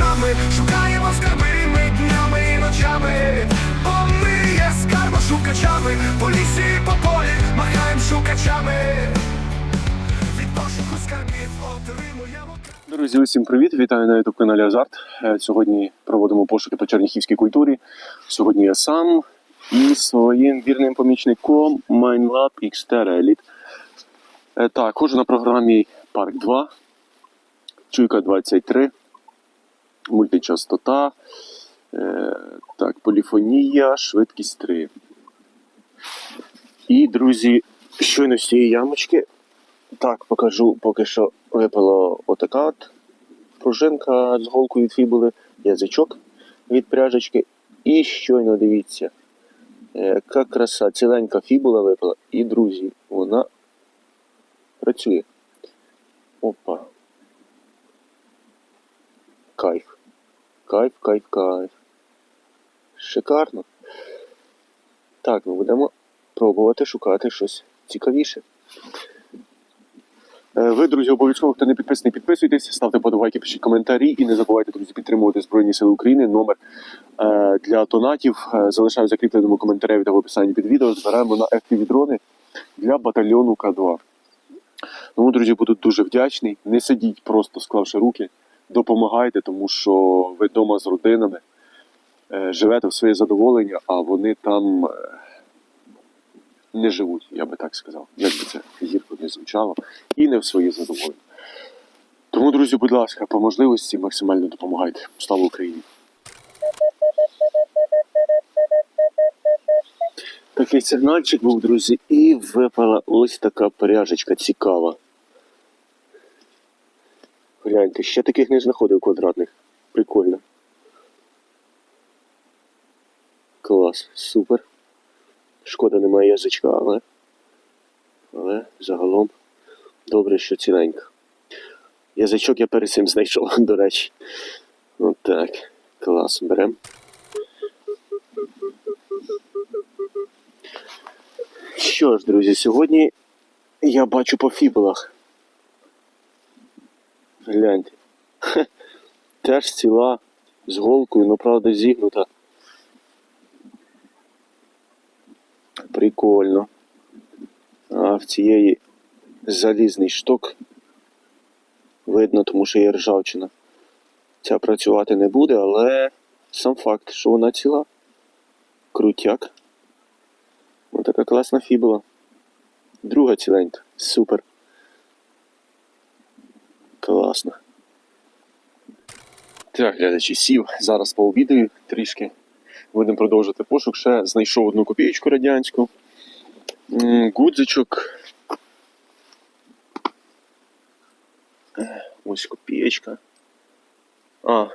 шукачами, шукаємо скарби ми днями і ночами, бо ми є скарбошукачами, по лісі по полі махаємо шукачами. Друзі, усім привіт! Вітаю на youtube каналі Азарт. Е, Сьогодні проводимо пошуки по черніхівській культурі. Сьогодні я сам і своїм вірним помічником MineLab XTR Elite. Так, ходжу на програмі Парк 2, Чуйка 23, мультичастота, е, так, поліфонія, швидкість 3. І, друзі, щойно з цієї ямочки так, покажу, поки що випала отака от пружинка з голкою від фібули, язичок від пряжечки. І щойно дивіться, е, яка краса, ціленька фібула випала. І, друзі, вона працює. Опа. Кайф. Кайф, кайф, кайф. Шикарно. Так, ми будемо пробувати шукати щось цікавіше. Е, Ви, друзі, обов'язково, хто не підписаний, підписуйтесь, ставте подобайки, пишіть коментарі і не забувайте, друзі, підтримувати Збройні Сили України. Номер е, для донатів е, залишаю в закріпленому коментарі та в описанні під відео. Збираємо на FPV-дрони для батальйону К2. Тому, друзі, буду дуже вдячний. Не сидіть просто склавши руки, допомагайте, тому що ви вдома з родинами е, живете в своє задоволення, а вони там. е, не живуть, я би так сказав, як би це гірко не звучало, і не в своє задоволення. Тому, друзі, будь ласка, по можливості максимально допомагайте. Слава Україні! Такий сигнальчик був, друзі, і випала ось така пряжечка цікава. Гляньте, ще таких не знаходив квадратних. Прикольно. Клас, супер. Шкода немає язичка, але, але загалом добре, що ціленька. Язичок я перед цим знайшов, до речі. От так. Клас, берем. Що ж, друзі, сьогодні я бачу по фібулах. Гляньте. Теж ціла з голкою, ну правда зігнута. Прикольно. А в цієї залізний шток. Видно, тому що є ржавчина. Ця працювати не буде, але сам факт, що вона ціла. Крутяк. Ось така класна фібула. Друга ціленька. Супер. Класно. Так, глядачі, сів. Зараз пообідаю трішки. Будемо продовжувати пошук. Ще знайшов одну копієчку радянську. Гудзичок. Ось копієчка. А,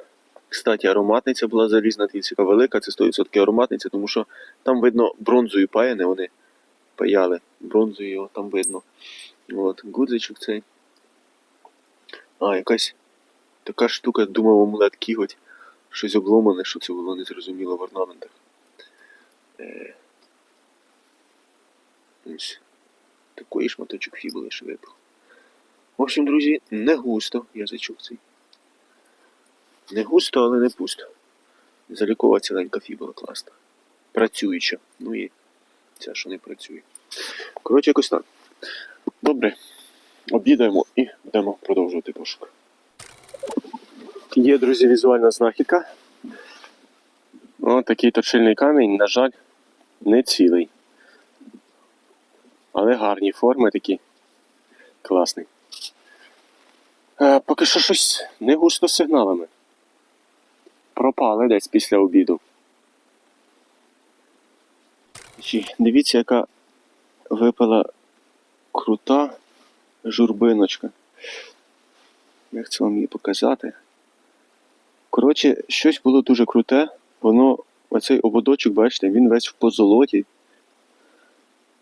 кстати, ароматниця була залізна, яка велика, це 100% ароматниця, тому що там видно бронзою паяне, вони паяли. Бронзою його там видно. От, гудзичок цей. А, якась така штука, думав, амулет кіготь. Щось обломане, що це було незрозуміло в орнаментах. Е, ось такий шматочок фібули ще випав. В общем, друзі, не густо язичок цей. Не густо, але не пусто. Залікова ціленька фібула класна. Працююча. Ну і ця, що не працює. Коротше, якось так. Добре. Обідаємо і будемо продовжувати пошук. Є, друзі, візуальна знахідка. О, такий точильний камінь, на жаль, не цілий. Але гарні форми такі. Класний. Е, поки що щось не густо сигналами. Пропали десь після обіду. Дивіться, яка випала крута журбиночка. Як це вам її показати? Коротше, щось було дуже круте. Воно, оцей ободочок, бачите, він весь в позолоті.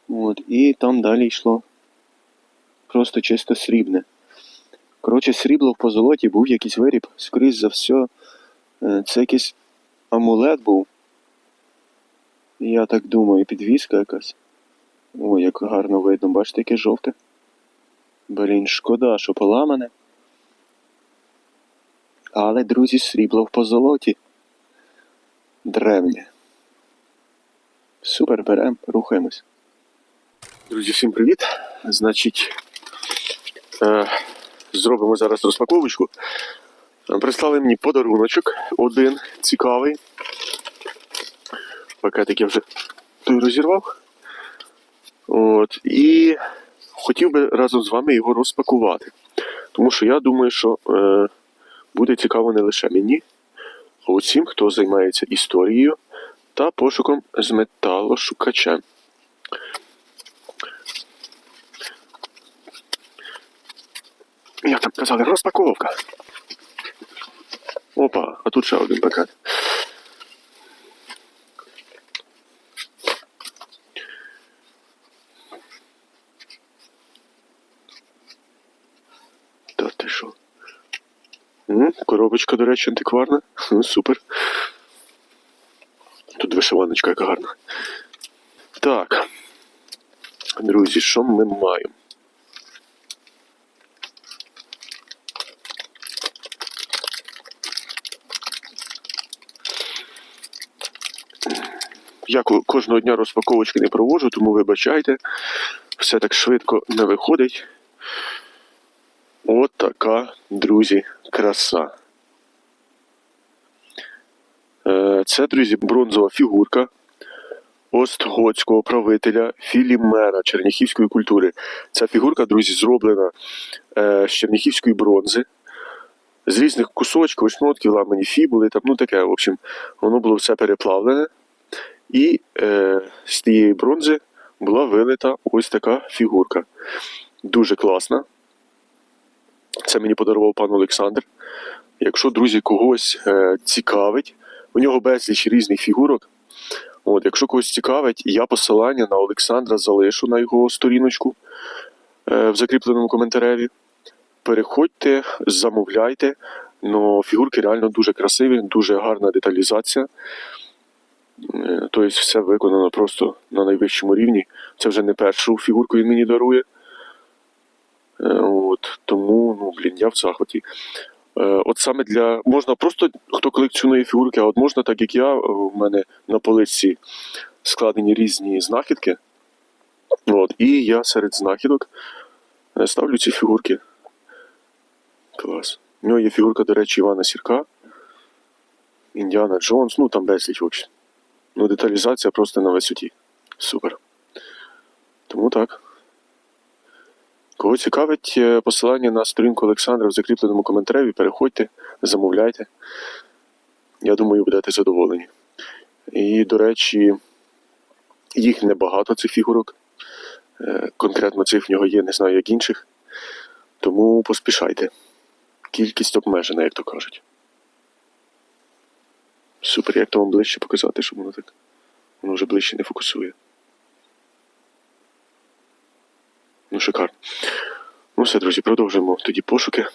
От, і там далі йшло просто чисто срібне. Коротше, срібло в позолоті був якийсь виріб, скоріш за все, е, це якийсь амулет був. Я так думаю, підвіска якась. Ой, як гарно видно, бачите, яке жовте. Блін, шкода, що поламане. Але, друзі, срібло в позолоті. Древнє. Супер, берем, рухаємось. Друзі, всім привіт. Значить, е, зробимо зараз розпаковочку. Прислали мені подаруночок. Один цікавий. Пакетик я вже той розірвав. От, і хотів би разом з вами його розпакувати. Тому що я думаю, що е, буде цікаво не лише мені, а усім, хто займається історією та пошуком з металошукачем. Як там казали, розпаковка. Опа, а тут ще один пакет. Та ти? Коробочка, до речі, антикварна. Супер. Тут вишиваночка яка гарна. Так. Друзі, що ми маємо? Я кожного дня розпаковочки не проводжу, тому вибачайте. Все так швидко не виходить. От така, друзі, краса. Е, Це, друзі, бронзова фігурка остготського правителя Філімера черніхівської культури. Ця фігурка, друзі, зроблена е, з черніхівської бронзи. З різних кусочків, шмотків, ламані фібули, там, ну таке, в общем, воно було все переплавлене. І е, з тієї бронзи була вилита ось така фігурка. Дуже класна. Це мені подарував пан Олександр. Якщо, друзі, когось е, цікавить, у нього безліч різних фігурок. От, якщо когось цікавить, я посилання на Олександра залишу на його сторіночку е, в закріпленому коментареві. Переходьте, замовляйте. Ну, фігурки реально дуже красиві, дуже гарна деталізація. Тобто все виконано просто на найвищому рівні. Це вже не першу фігурку він мені дарує. Е, тому, ну, блін, я в захваті. Е, От саме для. Можна просто хто колекціонує фігурки, а от можна, так як я, в мене на полиці складені різні знахідки. От, і я серед знахідок е, ставлю ці фігурки. Клас. У нього є фігурка, до речі, Івана Сірка, Індіана Джонс, ну там безліч в общем. Ну, деталізація просто на висоті. Супер. Тому так. Кого цікавить е, посилання на сторінку Олександра в закріпленому коментарі, переходьте, замовляйте. Я думаю, будете задоволені. І, до речі, їх небагато цих фігурок. Е, Конкретно цих в нього є, не знаю, як інших. Тому поспішайте. Кількість обмежена, як то кажуть. Супер, як то вам ближче показати, щоб воно так. Воно вже ближче не фокусує. Ну, шикарно. Ну все, друзі, продовжуємо тоді пошуки.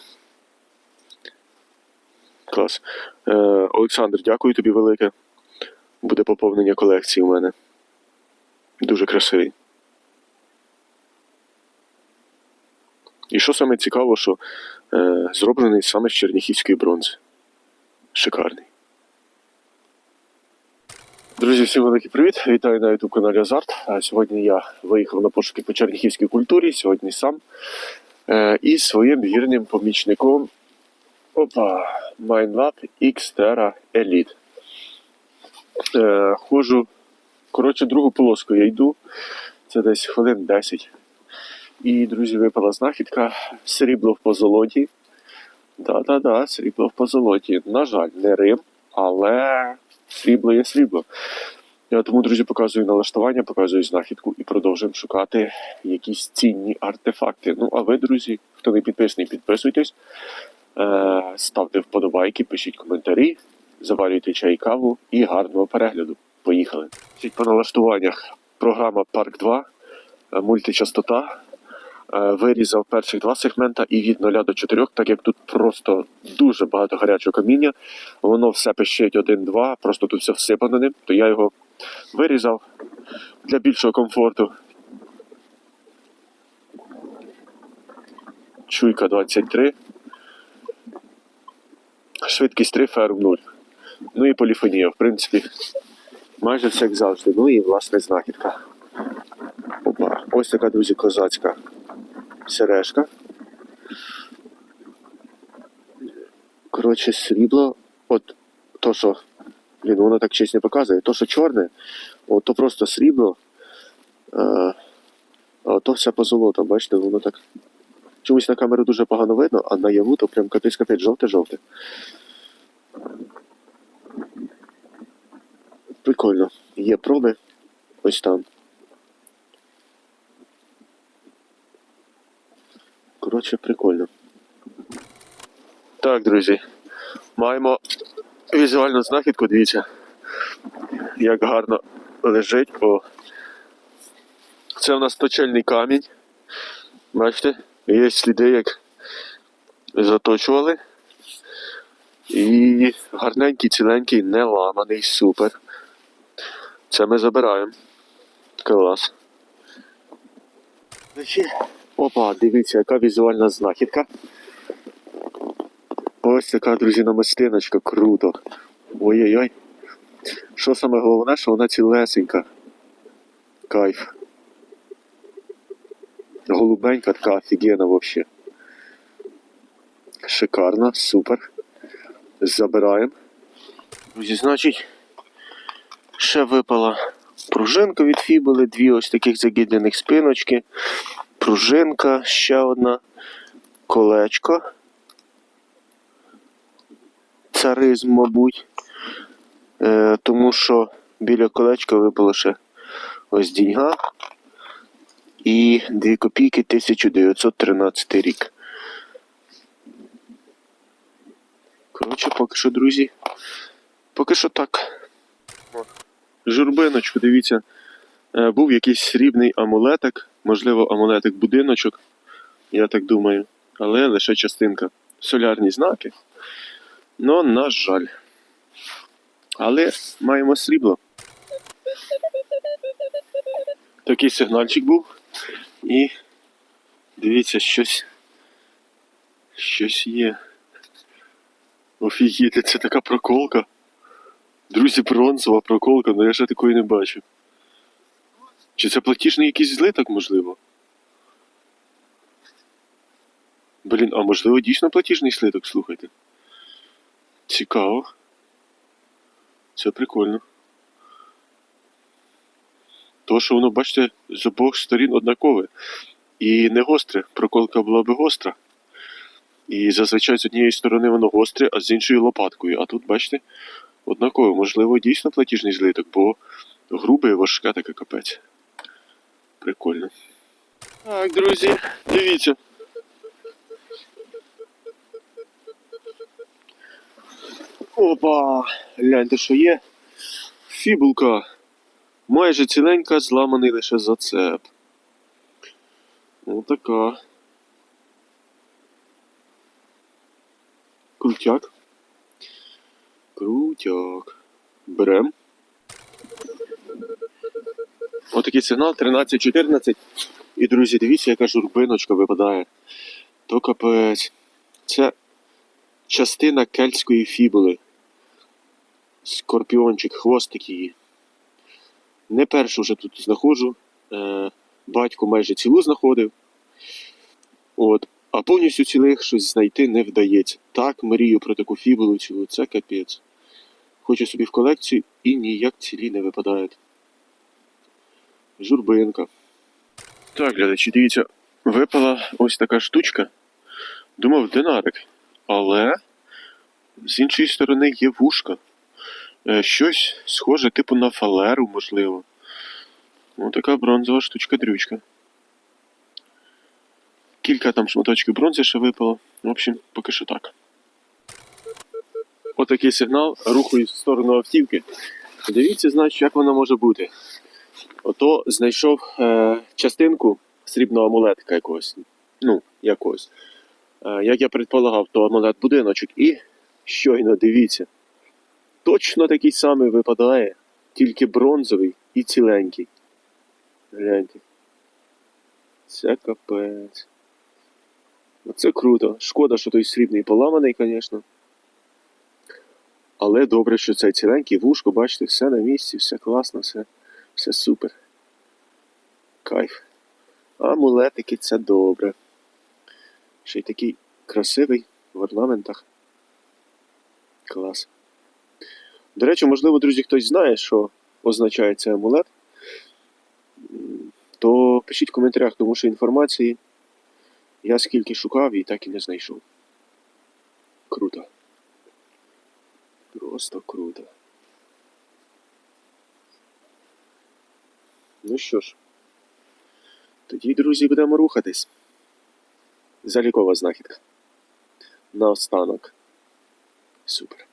Клас. Е, Олександр, дякую тобі велике. Буде поповнення колекції у мене. Дуже красивий. І що саме цікаво, що е, зроблений саме з черніхівської бронзи. Шикарний. Друзі, всім великий привіт! Вітаю на youtube каналі Азарт. Сьогодні я виїхав на пошуки по черніхівській культурі, сьогодні сам. Е, і своїм вірним помічником опа, MindLab Xterra Elite. Е, ходжу, коротше, другу полоску я йду. Це десь хвилин 10. І, друзі, випала знахідка срібло в позолоті. Да-да-да, срібло в позолоті. На жаль, не Рим, але срібло є срібло. Я тому, друзі, показую налаштування, показую знахідку і продовжуємо шукати якісь цінні артефакти. Ну, а ви, друзі, хто не підписаний, підписуйтесь, е, ставте вподобайки, пишіть коментарі, заварюйте чай каву і гарного перегляду. Поїхали. По налаштуваннях програма Парк 2, е, мультичастота. Е, Вирізав перших два сегмента і від 0 до 4, так як тут просто дуже багато гарячого каміння, воно все пищить 1-2, просто тут все всипано ним, то я його вирізав для більшого комфорту. Чуйка 23. Швидкість 3, ферм 0. Ну і поліфонія, в принципі. Майже все як завжди. Ну і власне знахідка. Опа. Ось така, друзі, козацька сережка. Коротше, срібло. От то, що. Блін, воно так честь не показує. То, що чорне, от то просто срібло. А, а то все позолота, бачите, воно так. Чомусь на камеру дуже погано видно, а наяву то прям капець капець жовте-жовте. Прикольно. Є проби. Ось там. Коротше, прикольно. Так, друзі. Маємо візуальну знахідку, дивіться. Як гарно лежить. О. Це у нас точильний камінь. Бачите? Є сліди, як заточували. І гарненький, ціленький, не ламаний, супер. Це ми забираємо. Клас. Опа, дивіться, яка візуальна знахідка. Ось така, друзі, намистиночка, круто. Ой-ой-ой. Що саме головне, що вона цілесенька. Кайф. Голубенька така офігенна взагалі. Шикарно, супер. Забираємо. Друзі, значить, ще випала пружинка від фібули, дві ось таких загідлених спиночки. Пружинка, ще одна, колечко. Царизм, мабуть. Е, тому що біля колечка випала ще ось діньга. І 2 копійки 1913 рік. Коротше, поки що, друзі. Поки що так. Журбиночку, дивіться. Е, Був якийсь срібний амулетик, можливо, амулетик будиночок, я так думаю, але лише частинка. Солярні знаки. Ну, на жаль. Але маємо срібло. Такий сигнальчик був. І дивіться, щось. Щось є. Офігіти, це така проколка. Друзі, бронзова проколка, але я ще такої не бачив. Чи це платіжний якийсь злиток, можливо? Блін, а можливо дійсно платіжний слиток, слухайте. Цікаво. Це прикольно. То, що воно, бачите, з обох сторін однакове. І не гостре. Проколка була би гостра. І зазвичай з однієї сторони воно гостре, а з іншої лопаткою. А тут, бачите, однакове. Можливо, дійсно платіжний злиток, бо грубе і важке таке капець. Прикольно. Так, друзі, дивіться. Опа! Гляньте, що є. Фібулка. Майже ціленька, зламаний лише зацеп. Отака. Крутяк. Крутяк. Берем. Отакий сигнал 13-14. І, друзі, дивіться, яка журбиночка випадає. То капець. Це частина кельтської фібули. Скорпіончик, хвостик її. Не першу вже тут знаходжу. Е, батько майже цілу знаходив. От. А повністю цілих щось знайти не вдається. Так, мрію про таку фібулу цілу, це капець. Хочу собі в колекцію і ніяк цілі не випадають. Журбинка. Так, глядачі, дивіться, випала ось така штучка. Думав, динарик. Але з іншої сторони є вушка. Е, Щось схоже, типу на фалеру, можливо. Ось така бронзова штучка-дрючка. Кілька там шматочків бронзи ще випало. В общем, поки що так. Отакий сигнал, рухаюсь в сторону автівки. Дивіться, значить, як вона може бути. Ото знайшов е, частинку срібного амулетика якогось. Ну, якогось. Е, як я предполагав, то амулет будиночок. І щойно дивіться. Точно такий самий випадає, тільки бронзовий і ціленький. Гляньте. Це капець. Оце круто. Шкода, що той срібний поламаний, звісно. Але добре, що це ціленький вушко, бачите, все на місці, все класно, все, все супер. Кайф. Амулетики це добре. Ще й такий красивий в орнаментах. Клас. До речі, можливо, друзі, хтось знає, що означає цей амулет. То пишіть в коментарях, тому що інформації я скільки шукав і так і не знайшов. Круто. Просто круто. Ну що ж, тоді, друзі, будемо рухатись. Залікова знахідка. Наостанок. Супер.